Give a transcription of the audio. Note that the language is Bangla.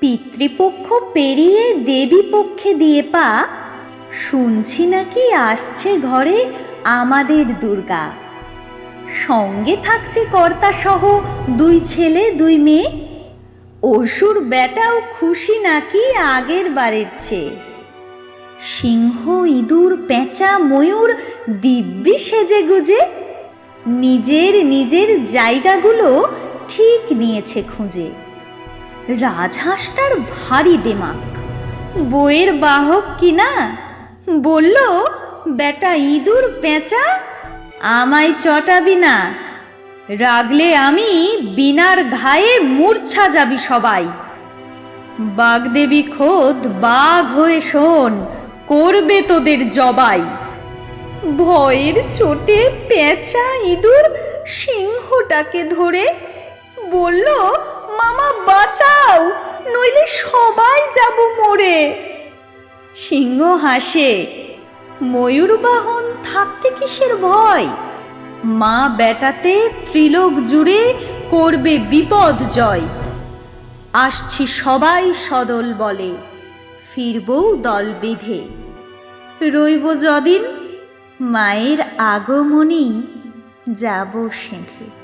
পিতৃপক্ষ পেরিয়ে দেবী পক্ষে দিয়ে পা, শুনছি নাকি আসছে ঘরে আমাদের দুর্গা। সঙ্গে থাকছে কর্তা সহ দুই ছেলে, দুই মেয়ে। অসুর বেটাও খুশি নাকি আগের বারের চেয়ে। সিংহ, ইঁদুর, পেঁচা, ময়ূর, দিব্যি সেজে গুজে। নিজের নিজের জায়গাগুলো ঠিক নিয়েছে খুঁজে। রাজহাঁসটার ভারী দেমাক। বইয়ের বাহক কিনা বলল, বেটা ইঁদুর পেঁচা, আমায় চটাবি না। রাগলে আমি বিনার ঘায়ে মূর্ছা যাবি সবাই। বাগদেবী খোদ, বাঘ হয়ে শোন, করবে তোদের জবাই। ভয়ের চোটে পেঁচা ইঁদুর সিংহটাকে ধরে বলল, মামা, বাঁচাও, নইলে সবাই যাব মরে। সিংহ হাসে, ময়ূর বাহন থাকতে কিসের ভয়? মা বেটাতে ত্রিলোক জুড়ে করবে বিপদ জয়। আসছি সবাই সদল বলে ফিরবও দল বেঁধে। রইব যদিন মায়ের আগমনী, যাব সেঁধে।